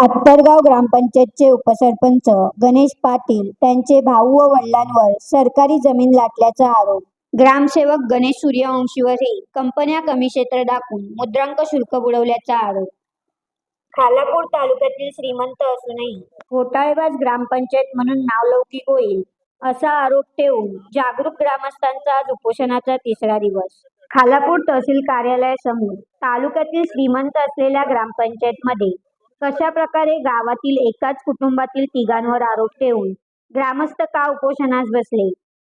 आत्तरगाव ग्रामपंचायतचे उपसरपंच गणेश पाटील त्यांचे भाऊ व वडिलांवर सरकारी जमीन लाटल्याचा आरोप. ग्रामसेवक गणेश सूर्यवंशीवरही कंपन्या कमी क्षेत्र दाखवून मुद्रांक शुल्क बुडवल्याचा आरोप. खालापूर तालुक्यातील श्रीमंत असूनही घोटाळेबाज ग्रामपंचायत म्हणून नावलौकिक होईल असा आरोप ठेवून जागरूक ग्रामस्थांचा आज उपोषणाचा तिसरा दिवस. खालापूर तहसील कार्यालयासमोर तालुक्यातील श्रीमंत असलेल्या ग्रामपंचायतमध्ये कशा प्रकारे गावातील एकाच कुटुंबातील तिघांवर आरोप ठेवून ग्रामस्थ का उपोषणास बसले?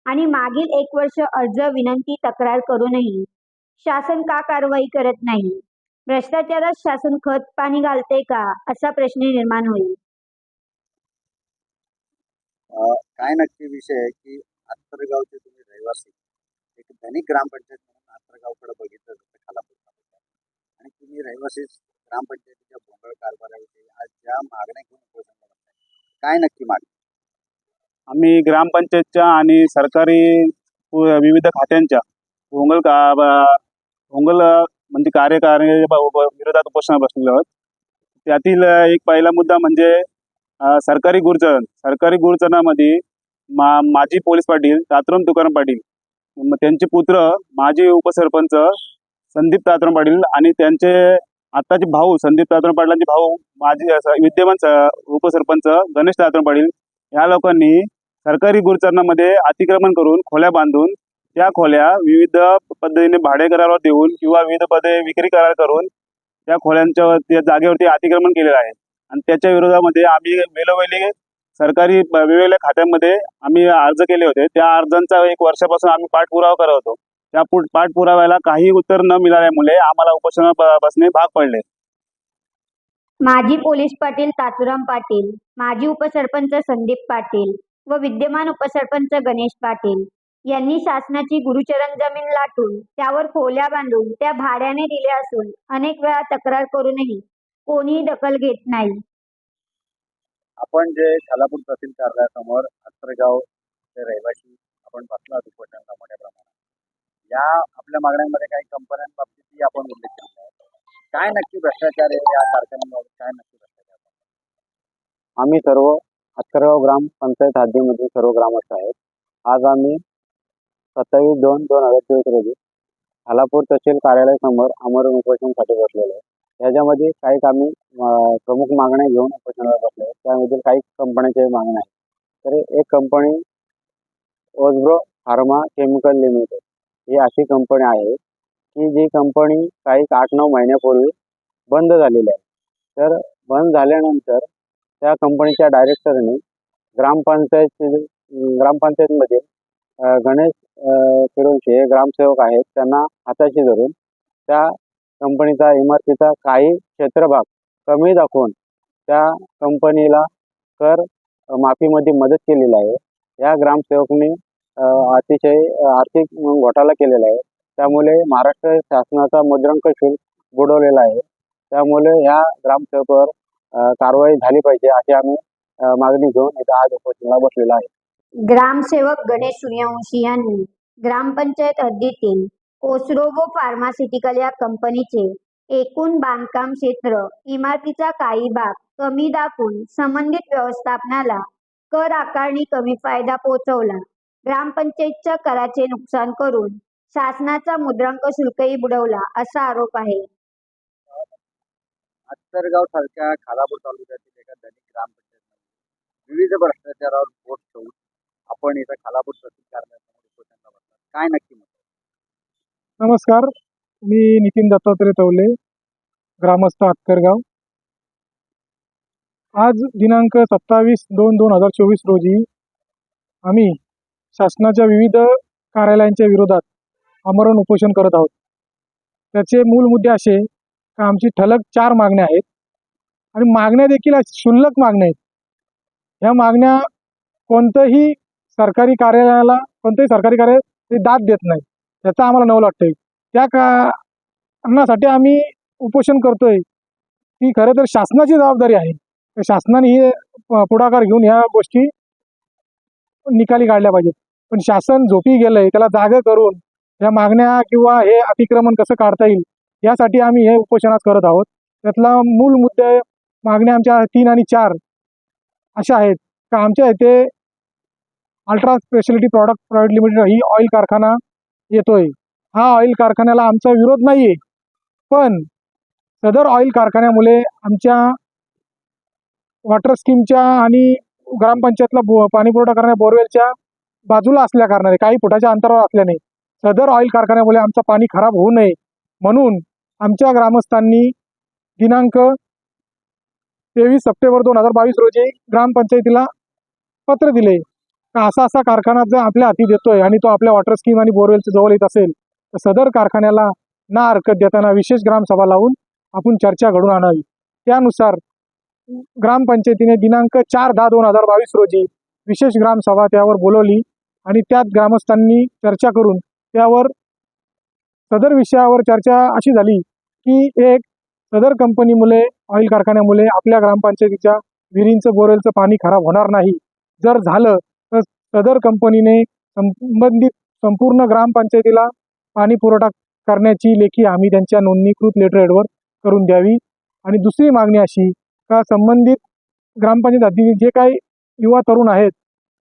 आणि मागील एक वर्ष अर्ज विनंती तक्रार करूनही शासन का कारवाई करत नाही? भ्रष्टाचारात शासन खत पाणी घालते का? असा प्रश्न निर्माण होईल. काय नक्की विषय की आंतरगावचे तुम्ही रहिवासी एक धनिक ग्रामपंचायत म्हणून आंतरगावकडे बघितलं जातं खालापूर आणि तुम्ही रहिवासी ग्रामपंचायतीच्या भोंगळ कारभाराविषयी आज ज्या मागण्या घेऊन उपोषण करत काय नक्की मागणी? आम्ही ग्रामपंचायतच्या आणि सरकारी विविध खात्यांच्या भोंगल का भोंगल म्हणजे कार्यकारी विरोधात उपोषण बसलेलो आहोत. त्यातील एक पहिला मुद्दा म्हणजे सरकारी गुरुजन सरकारी गुरुजनामध्ये मा माजी पोलीस पाटील तात्रोम तुकाराम पाटील त्यांचे पुत्र माजी उपसरपंच संदीप तातरम पाटील आणि त्यांचे आताचे भाऊ संदीप तात्रोम पाटलांचे भाऊ माझी विद्यमान उपसरपंच गणेश तात्रोम पाटील या लोकांनी सरकारी गुरुचरणामध्ये अतिक्रमण करून खोल्या बांधून त्या खोल्या विविध पद्धतीने भाडे करारावर देऊन किंवा विविध पदे विक्री करार करून त्या खोल्यांच्या त्या जागेवरती अतिक्रमण केलेलं आहे. आणि त्याच्या विरोधामध्ये आम्ही वेळोवेळी सरकारी वेगवेगळ्या खात्यांमध्ये आम्ही अर्ज केले होते. त्या अर्जांचा एक वर्षापासून आम्ही पाठपुरावा करत होतो. त्या पाठपुराव्याला काही उत्तर न मिळाल्यामुळे आम्हाला उपोषण बसणे भाग पडले. माजी पोलीस पाटील तातुराम पाटील माजी उपसरपंच संदीप पाटील व विद्यमान उपसरपंच गणेश पाटील यांनी शासनाची गुरुचरण जमीन लाटून त्यावर खोल्या बांधून त्या भाड्याने दिल्या असून अनेक वेळा तक्रार करूनही कोणीही दखल घेत नाही. आपण जे खालापूर तहसील कार्यालयासमोर आत्तरगावचे रहिवासी आपण बसला या आपल्या मागण्यांमध्ये काही कंपन्यांबाबतीतही आपण उल्लेख केला आहे. काय नक्की भ्रष्टाचार आहे या कारखान्यांबाबत काय नक्की भ्रष्टाचार आहे? आम्ही सर्व अथर्व ग्राम पंचायत हद्दीमध्ये सर्व ग्रामस्थ आहेत. आज आम्ही सत्तावीस दोन दोन हजार चोवीस रोजी खालापूर तहसील कार्यालयासमोर आमरण उपोषणासाठी बसलेलो आहे. त्याच्यामध्ये काही आम्ही अं, प्रमुख मागण्या घेऊन उपोषणाला बसलो आहे. त्यामधील काही कंपन्यांच्या मागण्या आहेत. तर एक कंपनी ओझब्रो फार्मा केमिकल लिमिटेड ही अशी कंपनी आहे की जी कंपनी काही आठ नऊ महिन्यापूर्वी बंद झालेली आहे. तर बंद झाल्यानंतर त्या कंपनीच्या डायरेक्टरने ग्रामपंचायत ग्रामपंचायतमध्ये गणेश अ, हे ग्रामसेवक आहेत त्यांना हाताशी धरून त्या कंपनीचा इमारतीचा काही क्षेत्रभाग कमी दाखवून त्या कंपनीला कर माफीमध्ये मदत केलेली आहे. या ग्रामसेवकने अतिशय आर्थिक घोटाळा केलेला आहे. त्यामुळे महाराष्ट्र शासनाचा मुद्रांक शुल्क बुडवलेला आहे. त्यामुळे या ग्रामसेवकावर कारवाई झाली पाहिजे अशी आम्ही मागणी घेऊन इथं आज उपोषणाला बसलेला आहे. ग्रामसेवक गणेश सूर्यवंशी यांनी ग्रामपंचायत हद्दीतील कोसरोगो फार्मास्युटिकल या कंपनीचे एकूण बांधकाम क्षेत्र इमारतीचा काही भाग कमी दाखवून संबंधित व्यवस्थापनाला कर आकारणी कमी फायदा पोहोचवला. ग्रामपंचायतच्या कराचे नुकसान करून शासनाचा मुद्रांक शुल्कही बुडवला असा आरोप आहे. आत्तरगाव सारख्या खालापूर तालुक्यातील एका धनिक ग्रामपंचायतीमध्ये विविध भ्रष्टाचारावर बोट ठेवून आपण इथं खालापूर तहसील कार्यालयासमोर उपोषणाला बसला काय नक्की म्हणतो नमस्कार मी नितीन दत्तात्रय तवले ग्रामस्थ अक्करगाव आज दिनांक सत्तावीस दोन दोन हजार चोवीस रोजी आम्ही शासनाच्या विविध कार्यालयांच्या विरोधात आमरण उपोषण करत आहोत. त्याचे मूल मुद्दे असे का आमची ठलक चार मागण्या आहेत आणि मागण्या देखील क्षुल्लक मागण्या आहेत. ह्या मागण्या कोणतंही सरकारी कार्यालयाला कोणतंही सरकारी कार्यालय ते दाद देत नाही याचा आम्हाला नवल वाटतंय. त्या कारणासाठी आम्ही उपोषण करतोय की खरं तर शासनाची जबाबदारी आहे. तर शासनाने हे प- पुढाकार घेऊन ह्या गोष्टी निकाली काढल्या पाहिजेत. पण शासन झोपी गेलंय त्याला जागं करून या मागण्या किंवा हे अतिक्रमण कसं काढता येईल यासाठी आम्ही हे उपोषणात करत आहोत. त्यातला मूल मुद्दे मागण्या आमच्या तीन आणि चार अशा आहेत. का आमच्या इथे ultra speciality product private limited ही ऑइल कारखाना येतोय. हा ऑइल कारखान्याला आमचा विरोध नाही आहे पण सदर ऑइल कारखान्यामुळे आमच्या वॉटर स्कीमच्या आणि ग्रामपंचायतला पाणी पुरवठा करणाऱ्या बोरवेलच्या बाजूला असल्या कारणाने काही फुटाच्या अंतरावर असल्याने सदर ऑइल कारखान्यामुळे आमचं पाणी खराब होऊ नये. म्हणून आमच्या ग्रामस्थांनी दिनांक तेवीस सप्टेंबर दोन हजार बावीस रोजी ग्रामपंचायतीला पत्र दिले. का असा असा कारखाना जर आपल्या हाती देतोय आणि तो आपल्या वॉटर स्कीम आणि बोरवेलच्या जवळ येत असेल तर सदर कारखान्याला ना हरकत देताना विशेष ग्रामसभा लावून आपण चर्चा घडून आणावी. त्यानुसार ग्रामपंचायतीने दिनांक चार दहा दोन हजार बावीस रोजी विशेष ग्रामसभा त्यावर बोलवली आणि त्यात ग्रामस्थांनी चर्चा करून त्यावर सदर विषयावर चर्चा अशी झाली की एक सदर कंपनीमुळे ऑइल कारखान्यामुळे आपल्या ग्रामपंचायतीच्या विहिरींचं बोरेलचं पाणी खराब होणार नाही. जर झालं तर सदर कंपनीने संबंधित संपूर्ण ग्रामपंचायतीला पाणी पुरवठा करण्याची लेखी आम्ही त्यांच्या नोंदणीकृत लेटरहेडवर करून द्यावी. आणि दुसरी मागणी अशी का संबंधित ग्रामपंचायत हद्दीतील जे काही युवा तरुण आहेत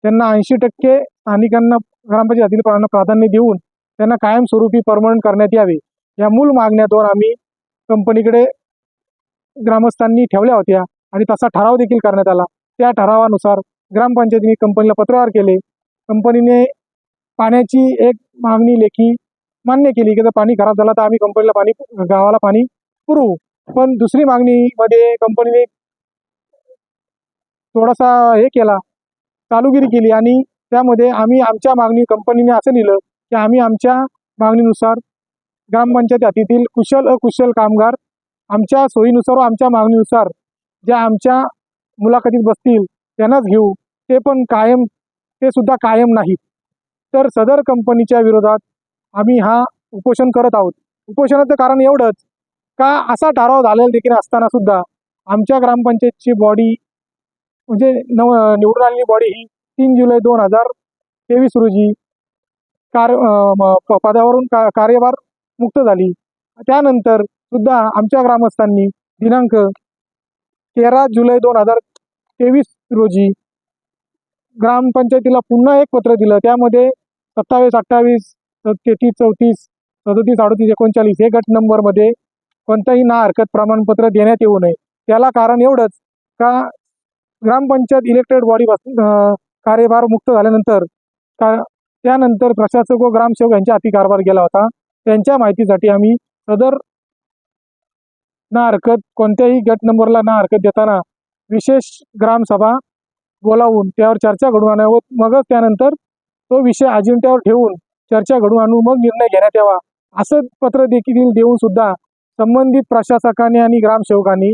त्यांना ऐंशी टक्के स्थानिकांना ग्रामपंचायत हद्दीतील प्राधान्य देऊन त्यांना कायमस्वरूपी परमनंट करण्यात यावे या मूल मागण्याद्वार आम्ही कंपनीकडे ग्रामस्थांनी ठेवल्या होत्या आणि तसा ठराव देखील करण्यात आला. त्या ठरावानुसार ग्रामपंचायतीने कंपनीला पत्रव्यवहार केले. कंपनीने पाण्याची एक मागणी लेखी मान्य केली की जर पाणी खराब झालं तर आम्ही कंपनीला पाणी गावाला पाणी पुरवू. पण दुसरी मागणीमध्ये कंपनीने थोडासा हे केला चालूगिरी केली आणि त्यामध्ये आम्ही आमच्या मागणी कंपनीने असं लिहिलं की आम्ही आमच्या मागणीनुसार ग्रामपंचायत हातीतील कुशल अकुशल कामगार आमच्या सोयीनुसार व आमच्या मागणीनुसार ज्या आमच्या मुलाखतीत बसतील त्यांनाच घेऊ. ते पण कायम ते सुद्धा कायम नाहीत. तर सदर कंपनीच्या विरोधात आम्ही हा उपोषण करत आहोत. उपोषणाचं कारण एवढंच का असा ठराव झालेला देखील असताना सुद्धा आमच्या ग्रामपंचायतची बॉडी म्हणजे नव निवडून आलेली बॉडी ही तीन जुलै दोन हजार तेवीस रोजी कार प- पदावरून का कार्यभार मुक्त झाली. त्यानंतर सुद्धा आमच्या ग्रामस्थांनी दिनांक तेरा जुलै दोन हजार तेवीस रोजी ग्रामपंचायतीला पुन्हा एक पत्र दिलं. त्यामध्ये सत्तावीस अठ्ठावीस तेहतीस चौतीस सदतीस अडतीस एकोणचाळीस हे गट नंबरमध्ये कोणताही ना हरकत प्रमाणपत्र देण्यात येऊ नये. त्याला कारण एवढंच का ग्रामपंचायत इलेक्टेड बॉडी कार्यभार मुक्त झाल्यानंतर का त्यानंतर प्रशासक व ग्रामसेवक यांच्या हाती कारभार गेला होता. त्यांच्या माहितीसाठी आम्ही सदर ना हरकत कोणत्याही गट नंबरला ना हरकत देताना विशेष ग्रामसभा बोलावून त्यावर चर्चा घडवून आणावं. मगच त्यानंतर तो विषय अजिंठ्यावर ठेवून चर्चा घडवून आणून मग निर्णय घेण्यात यावा. असं पत्र देखील देऊन सुद्धा संबंधित प्रशासकाने आणि ग्रामसेवकांनी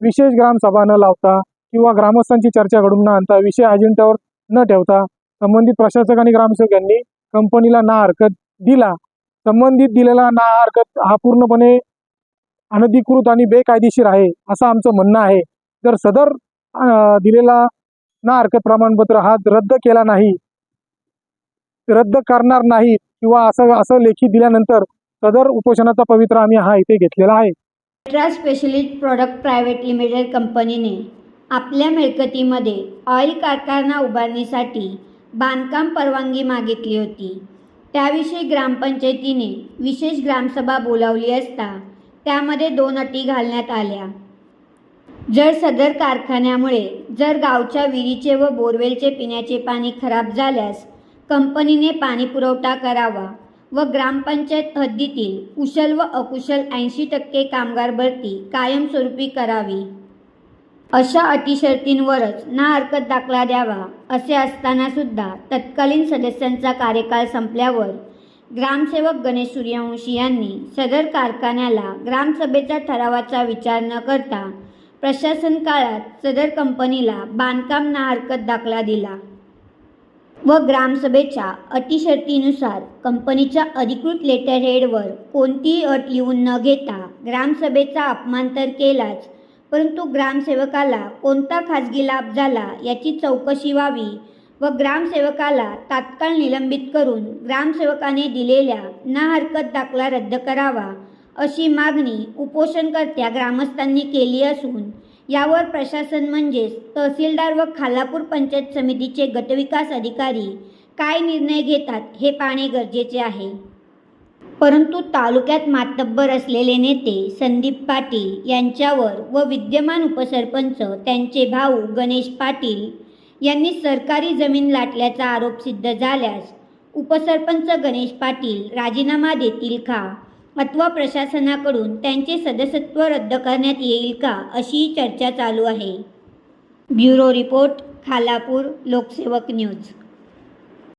विशेष ग्रामसभा न लावता किंवा ग्रामस्थांची चर्चा घडून न आणता विषय अजेंड्यावर न ठेवता संबंधित प्रशासक आणि ग्रामसेवक यांनी कंपनीला ना हरकत दिला. संबंधित दिलेला ना हरकत हा पूर्णपणे अनधिकृत आणि बेकायदेशीर आहे असं आमचं म्हणणं आहे. जर सदर दिलेला ना हरकत प्रमाणपत्र हा रद्द केला नाही रद्द करणार नाही किंवा असं असं लेखी दिल्यानंतर सदर उपोषणाचा पवित्रा आम्ही हा इथे घेतलेला आहे. Ultra specialist product private limited कंपनीने आपल्या मिळकतीमध्ये ऑइल कारखाना उभारणीसाठी बांधकाम परवानगी मागितली होती. त्याविषयी ग्रामपंचायतीने विशेष ग्रामसभा बोलावली असता त्यामध्ये दोन अटी घालण्यात आल्या. जर सदर कारखान्यामुळे जर गावच्या विहिरीचे व बोरवेलचे पिण्याचे पाणी खराब झाल्यास कंपनीने पाणी पुरवठा करावा. व ग्रामपंचायत हद्दीतील कुशल व अकुशल ऐंशी टक्के कामगार भरती कायमस्वरूपी करावी. अशा अटीशर्तींवरच ना हरकत दाखला द्यावा असे असताना सुद्धा तत्कालीन सदस्यांचा कार्यकाळ संपल्यावर ग्रामसेवक गणेश सूर्यवंशी यांनी सदर कारखान्याला ग्रामसभेचा ठरावाचा विचार न करता प्रशासन काळात सदर कंपनीला बांधकाम ना हरकत दाखला दिला. व ग्रामसभेच्या अटीशर्तीनुसार कंपनीच्या अधिकृत लेटरहेडवर कोणतीही अट लिहून न घेता ग्रामसभेचा अपमान तर केलाच परंतु ग्रामसेवकाला कोणता खाजगी लाभ झाला याची चौकशी व्हावी व ग्रामसेवकाला तात्काळ निलंबित करून ग्रामसेवकाने दिलेल्या ना हरकत दाखला रद्द करावा अशी मागणी उपोषणकर्त्या ग्रामस्थांनी केली असून यावर प्रशासन म्हणजेच तहसीलदार व खालापूर पंचायत समितीचे गटविकास अधिकारी काय निर्णय घेतात हे पाहणे गरजेचे आहे. परंतु तालुक्यात मातब्बर असलेले नेते संदीप पाटील यांच्यावर व विद्यमान उपसरपंच त्यांचे भाऊ गणेश पाटील यांनी सरकारी जमीन लाटल्याचा आरोप सिद्ध झाल्यास उपसरपंच गणेश पाटील राजीनामा देतील का? अथवा प्रशासनाकडून त्यांचे सदस्यत्व रद्द करण्यात येईल का अशी चर्चा चालू आहे. Bureau report Khalapur Loksevak news.